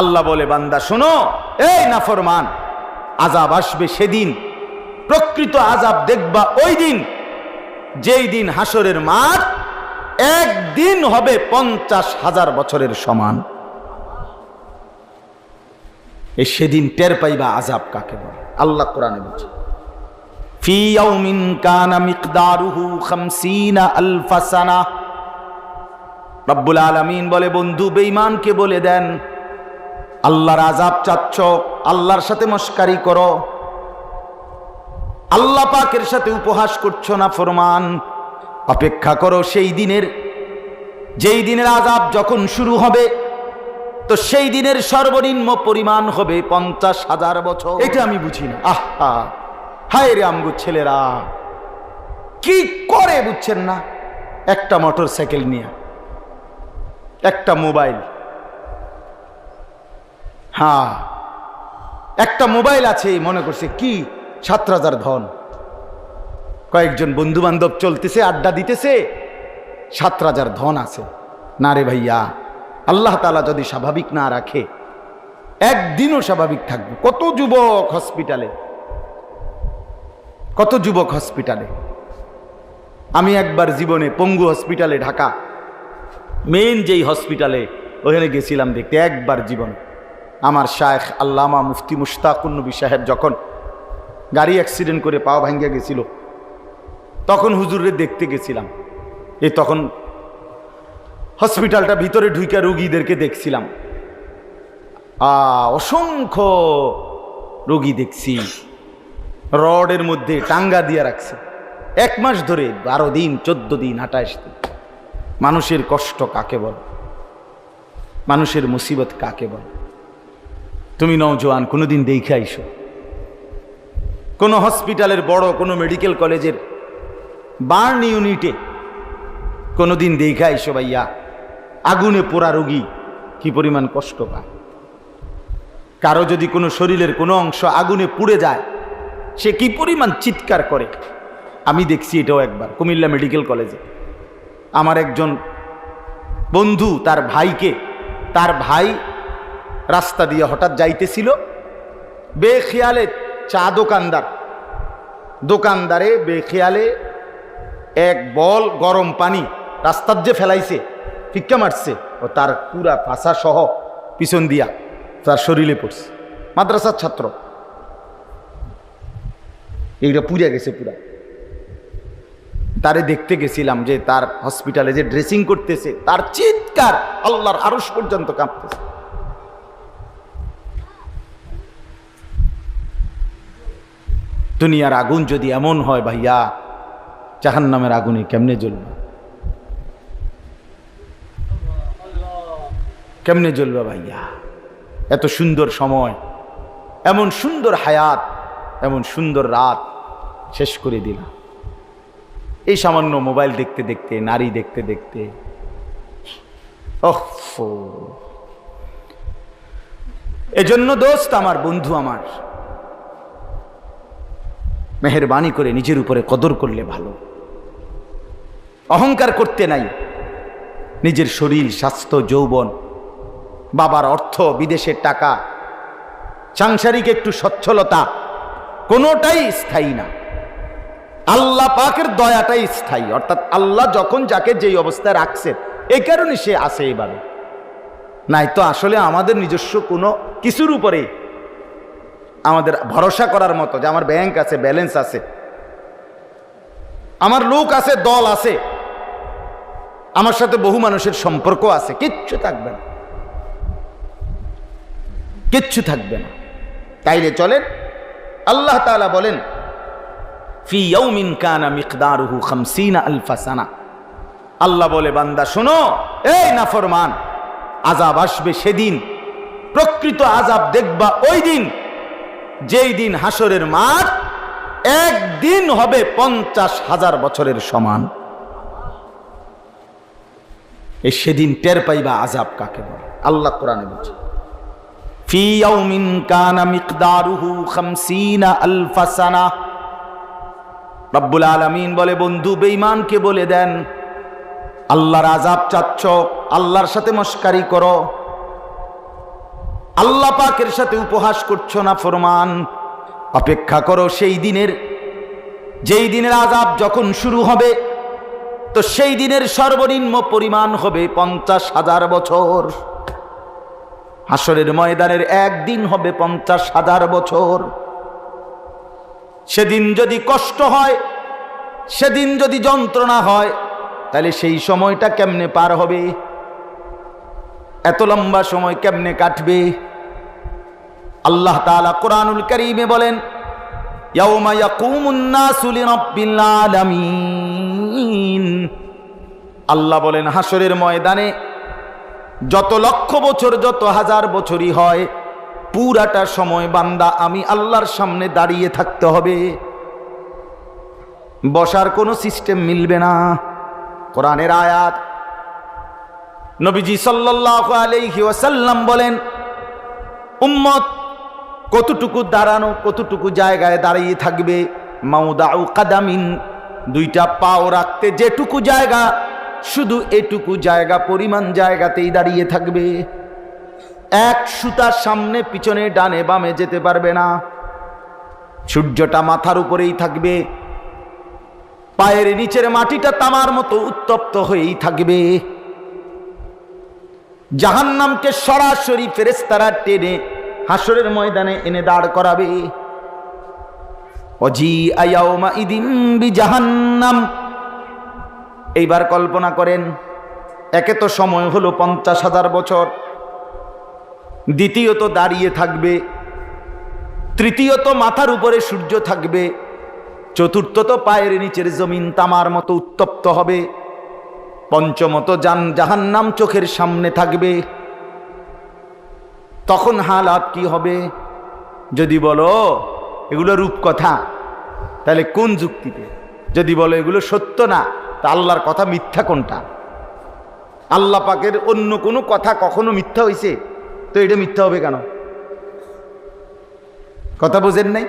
আল্লাহ বলে, বান্দা, শোনো, এই নাফরমান, আজাব আসবে সেদিন। প্রকৃত আজাব দেখবা ওই দিন। যেই দিন হাসরের মাঠ, একদিন হবে পঞ্চাশ হাজার বছরের সমান। এই সেদিন টের পাইবা আজাব কাকে বলে। আল্লাহ কোরআনে বলছে, ফি ইয়াউমিন কানা মিকদারুহু 50 আলফা সানা। রব্বুল আলামিন বলে, বন্ধু, বেঈমানকে বলে দেন আল্লাহর আজাব চাচ্ছ, আল্লাহর সাথে মস্কারি করো। আল্লাহ পাকের সাথে উপহাস করছ না ফরমান? অপেক্ষা করো সেই দিনের, যেই দিনের আজাব যখন শুরু হবে, তো সেই দিনের সর্বনিম্ন পরিমাণ হবে পঞ্চাশ হাজার বছর। এটা আমি বুঝি না। আহা হায় রে আমগো ছেলেরা। কি করে বুঝছেন না? একটা মোটর সাইকেল নিয়ে, একটা মোবাইল। হ্যাঁ। একটা মোবাইল আছে, মনে করছে, কি সাত হাজার ধন। কয়েকজন বন্ধু বান্ধব চলতেছে, আড্ডা দিতেছে সাত হাজার ধন আছে। না রে ভাইয়া, আল্লাহ তালা যদি স্বাভাবিক না রাখে, একদিনও স্বাভাবিক থাকবে। কত যুবক হসপিটালে, কত যুবক হসপিটালে। আমি একবার জীবনে পঙ্গু হসপিটালে, ঢাকা, মেইন যেই হসপিটালে, ওখানে গেছিলাম দেখতে, একবার জীবন। আমার শায়েখ আল্লামা মুফতি মুশতাকুন্নবী সাহেব যখন গাড়ি অ্যাক্সিডেন্ট করে পা ভাঙ্গা গেছিল, তখন হুজুরে দেখতে গেছিলাম। এই তখন হসপিটালটা ভিতরে ঢুইকা রুগীদেরকে দেখছিলাম। আ, অসংখ্য রোগী দেখছি। রডের মধ্যে টাঙ্গা দিয়ে রাখছে। এক মাস ধরে বারো দিন, চোদ্দ দিন আঠাশ দিন। মানুষের কষ্ট কাকে বল? মানুষের মুসিবত কাকে বল? তুমি নওজোয়ান, কোনোদিন দেখে আইসো। কোনো হসপিটালের বড়, কোনো মেডিকেল কলেজের বার্ন ইউনিটে কোনোদিন দেখে আইসো ভাইয়া, আগুনে পোড়া রোগী কি পরিমাণ কষ্ট পায়। কারও যদি কোনো শরীরের কোনো অংশ আগুনে পুড়ে যায়, সে কি পরিমাণ চিৎকার করে? আমি দেখছি এটাও একবার, কুমিল্লা মেডিকেল কলেজে। আমার একজন বন্ধু, তার ভাইকে, তার ভাই রাস্তা দিয়ে হঠাৎ যাইতেছিল। বেখেয়ালে চা দোকানদার। দোকানদারে বেখেয়ালে এক বল গরম পানি রাস্তার যে ফেলাইছে, ফিক্কা মারছে ও তার পুরা ফাঁসা সহ পিছন দিয়া তার শরীরে পড়ছে। মাদ্রাসার ছাত্র। এইটা পুড়ে গেছে পুরা। তারে দেখতে গেছিলাম যে তার হসপিটালে যে ড্রেসিং করতেছে, তার চিৎকার আল্লাহর আরস পর্যন্ত কাঁপতেছে। দুনিয়ার আগুন যদি এমন হয় ভাইয়া জাহান নামের আগুনে কেমনে জ্বলবে? কেমনে জ্বলবে ভাইয়া? এত সুন্দর সময়, এমন সুন্দর হায়াত, এমন সুন্দর রাত শেষ করে দিলাম। এই সামান্য মোবাইল দেখতে দেখতে, নারী দেখতে দেখতে এজন্য দোস্ত আমার, বন্ধু আমার মেহরবানি করে নিজের উপরে কদর করলে ভালো। অহংকার করতে নাই। নিজের শরীর, স্বাস্থ্য, যৌবন, বাবার অর্থ, বিদেশের টাকা, সাংসারিক একটু সচ্ছলতা, কোনোটাই স্থায়ী না। আল্লাহ পাকের দয়াটাই স্থায়ী। অর্থাৎ আল্লাহ যখন যাকে যেই অবস্থায় রাখছেন এই কারণে সে আসে এইভাবে নাই তো আসলে আমাদের নিজস্ব কোনো কিছুর উপরে আমাদের ভরসা করার মতো যে আমার ব্যাংক আছে ব্যালেন্স আছে। আমার লোক আছে, দল আছে। আমার সাথে বহু মানুষের সম্পর্ক আছে। কিচ্ছু থাকবে না। কিচ্ছু থাকবে না। তাইলে চলেন, আল্লাহ তাআলা বলেন, ফি ইয়াউমিন কানা মিকদারুহু 50 আলফা আল্লাহ বলে, বান্দা, শোনো, এই নাফরমান আজাব আসবে সেদিন। প্রকৃত আজাব দেখবা ওই দিন যেই দিন হাসরের মাঠ, একদিন হবে পঞ্চাশ হাজার বছরের সমান। এই সেদিন টের পাইবা আজাব কাকে বলে? আল্লাহ কোরআনে বলছে মিকদারুহু 50 আলফা সানা। রব্বুল আলামিন বলে, বন্ধু, বেঈমানকে বলে দেন, আল্লাহর আজাব চাচ্ছ, আল্লাহর সাথে মস্কারি করো আল্লাহ পাকের সাথে উপহাস করছ না ফরমান? অপেক্ষা করো সেই দিনের, যেই দিনের আজাব যখন শুরু হবে, তো সেই দিনের সর্বনিম্ন পরিমাণ হবে পঞ্চাশ হাজার বছর। হাসরের ময়দানের একদিন হবে পঞ্চাশ হাজার বছর। সেদিন যদি কষ্ট হয়, সেদিন যদি যন্ত্রণা হয়, তাহলে সেই সময়টা কেমনে পার হবে? এত লম্বা সময় কেমনে কাটবে? আল্লাহ তাআলা কোরআনুল করিমে বলেন আল্লাহ বলেন হাসরের ময়দানে যত লক্ষ বছর, যত হাজার বছরই হয়, পুরাটা সময় বান্দা আমি আল্লাহর সামনে দাঁড়িয়ে থাকতে হবে। বসার কোনো সিস্টেম মিলবে না। কোরআনের আয়াত নবীজি সাল্লাল্লাহু আলাইহি ওয়াসাল্লাম বলেন, উম্মত কতটুকু দাঁড়ানো, কতটুকু জায়গায় দাঁড়িয়ে থাকবে? মাউদাউ কাদামিন, দুইটা পাও রাখতে যেটুকু জায়গা, শুধু এটুকু জায়গা পরিমাণ জায়গাতেই দাঁড়িয়ে থাকবে। এক সুতার সামনে পিছনে ডানে বামে যেতে পারবে না। সূর্যটা মাথার উপরেই থাকবে। পায়ের নিচের মাটিটা তামার মতো উত্তপ্ত হয়েই থাকবে। জাহান্নামকে সরাসরি ফেরেস্তারা টেনে হাসরের ময়দানে এনে দাঁড় করাবে। অজি বি জাহান্নাম এইবার কল্পনা করেন, একে তো সময় হলো পঞ্চাশ হাজার বছর। দ্বিতীয়ত দাঁড়িয়ে থাকবে, তৃতীয়ত মাথার উপরে সূর্য থাকবে, চতুর্থত পায়ের নিচের জমিন তামার মতো উত্তপ্ত হবে। পঞ্চমত জান জাহান্নাম চোখের সামনে থাকবে। তখন হালাত কি হবে? যদি বলো, এগুলো রূপকথা, তাহলে কোন যুক্তিতে? যদি বলো, এগুলো সত্য না, তা আল্লাহর কথা মিথ্যা কোনটা? আল্লাহ পাকের অন্য কোনো কথা কখনো মিথ্যা হয়েছে তো এটা মিথ্যা হবে কেন? কথা বোঝেন নাই?